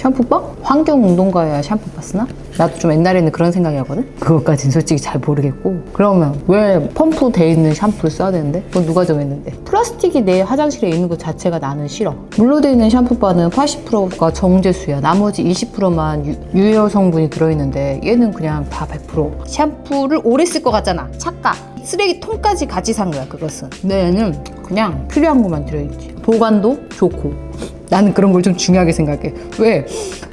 샴푸바? 환경운동가야 샴푸바 쓰나? 나도 좀 옛날에는 그런 생각이었거든? 그것까진 솔직히 잘 모르겠고 그러면 왜 펌프 돼 있는 샴푸를 써야 되는데? 그건 누가 정했는데? 플라스틱이 내 화장실에 있는 것 자체가 나는 싫어 물로 돼 있는 샴푸바는 80%가 정제수야 나머지 20%만 유, 유효 성분이 들어있는데 얘는 그냥 다 100% 샴푸를 오래 쓸 것 같잖아 착각 쓰레기통까지 같이 산 거야 그것은 근데 얘는 그냥 필요한 것만 들어있지 보관도 좋고 나는 그런 걸 좀 중요하게 생각해. 왜?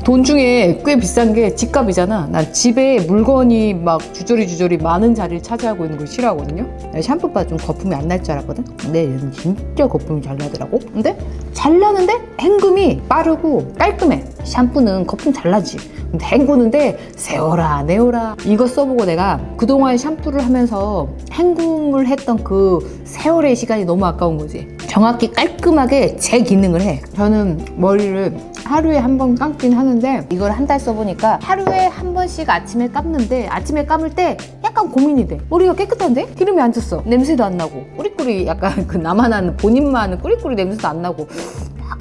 돈 중에 꽤 비싼 게 집값이잖아. 난 집에 물건이 막 주저리 주저리 많은 자리를 차지하고 있는 걸 싫어하거든요. 나 샴푸바 좀 거품이 안 날 줄 알았거든. 근데 얘는 진짜 거품이 잘 나더라고. 근데 잘 나는데 헹굼이 빠르고 깔끔해. 샴푸는 거품 잘 나지. 근데 헹구는데 세워라 내워라. 이거 써보고 내가 그동안 샴푸를 하면서 헹굼을 했던 그 세월의 시간이 너무 아까운 거지. 정확히 깔끔하게 제 기능을 해. 저는 머리를 하루에 한 번 감긴 하는데 이걸 한 달 써보니까 하루에 한 번씩 아침에 감는데 아침에 감을 때 약간 고민이 돼. 머리가 깨끗한데? 기름이 안 졌어. 냄새도 안 나고. 꾸리꾸리 약간 그 나만 아는 본인만 아는 꾸리꾸리 냄새도 안 나고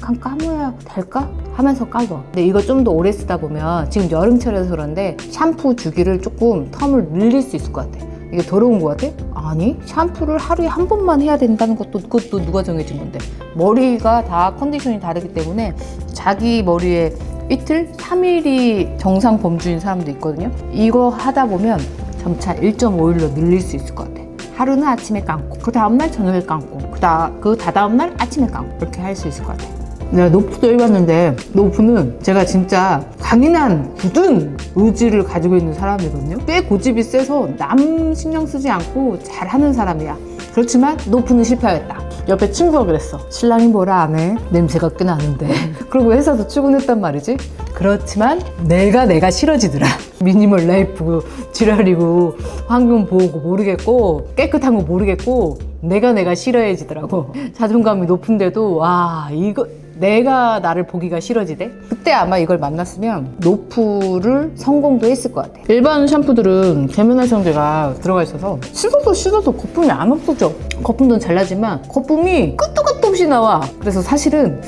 약간 감아야 될까? 하면서 감아. 근데 이거 좀 더 오래 쓰다 보면 지금 여름철이라서 그런데 샴푸 주기를 조금 텀을 늘릴 수 있을 것 같아. 이게 더러운 것 같아? 아니 샴푸를 하루에 한 번만 해야 된다는 것도 그것도 누가 정해진 건데 머리가 다 컨디션이 다르기 때문에 자기 머리에 이틀, 3일이 정상 범주인 사람도 있거든요. 이거 하다 보면 점차 1.5일로 늘릴 수 있을 것 같아. 하루는 아침에 감고 그 다음날 저녁에 감고 그, 다, 그 다다음날 아침에 감고 그렇게 할 수 있을 것 같아 내가 노프도 해봤는데 노프는 제가 진짜 강인한 굳은 의지를 가지고 있는 사람이거든요. 꽤 고집이 세서 남 신경 쓰지 않고 잘하는 사람이야. 그렇지만 노프는 실패하였다. 옆에 친구가 그랬어 신랑이 뭐라 안 해? 냄새가 꽤 나는데. 그리고 회사도 출근했단 말이지. 그렇지만 내가 내가 싫어지더라. 미니멀 라이프 지랄이고 환경 보호고 모르겠고 깨끗한 거 모르겠고 내가 내가 싫어해지더라고. 자존감이 높은데도 와 이거 내가 나를 보기가 싫어지대? 그때 아마 이걸 만났으면 노프를 성공도 했을 것 같아. 일반 샴푸들은 계면활 성제가 들어가 있어서 씻어도 씻어도 거품이 안 없어져. 거품도 잘 나지만 거품이 끝도 끝도 없이 나와. 그래서 사실은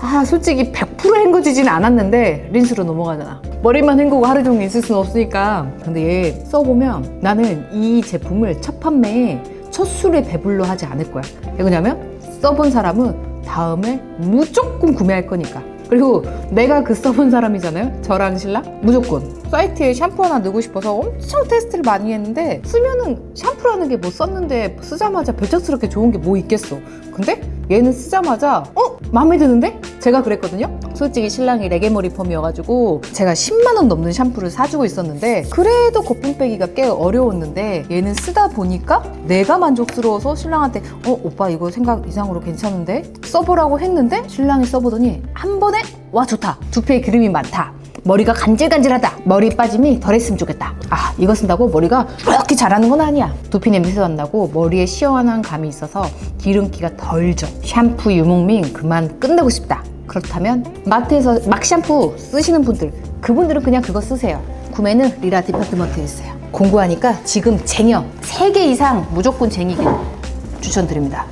아 솔직히 100% 헹궈지지는 않았는데 린스로 넘어가잖아. 머리만 헹구고 하루 종일 있을 수는 없으니까. 근데 얘 써보면 나는 이 제품을 첫 판매에 첫 술에 배불러 하지 않을 거야. 왜 그러냐면 써본 사람은 다음에 무조건 구매할 거니까. 그리고 내가 그 써본 사람이잖아요? 저랑 신랑? 무조건. 사이트에 샴푸 하나 넣고 싶어서 엄청 테스트를 많이 했는데 쓰면은 샴푸라는 게 뭐 썼는데 쓰자마자 별적스럽게 좋은 게 뭐 있겠어? 근데 얘는 쓰자마자 어? 마음에 드는데? 제가 그랬거든요 솔직히 신랑이 레게머리 펌이어가지고 제가 10만원 넘는 샴푸를 사주고 있었는데 그래도 거품 빼기가 꽤 어려웠는데 얘는 쓰다 보니까 내가 만족스러워서 신랑한테 어 오빠 이거 생각 이상으로 괜찮은데? 써보라고 했는데 신랑이 써보더니 한 번에 와 좋다 두피에 기름이 많다 머리가 간질간질하다. 머리 빠짐이 덜했으면 좋겠다. 아, 이거 쓴다고 머리가 그렇게 자라는 건 아니야. 두피 냄새도 안 나고 머리에 시원한 감이 있어서 기름기가 덜 져. 샴푸 유목민 그만 끝내고 싶다. 그렇다면 마트에서 막 샴푸 쓰시는 분들, 그분들은 그냥 그거 쓰세요. 구매는 리라 디파트먼트에 있어요. 공부하니까 지금 쟁여 3개 이상 무조건 쟁이길 추천드립니다.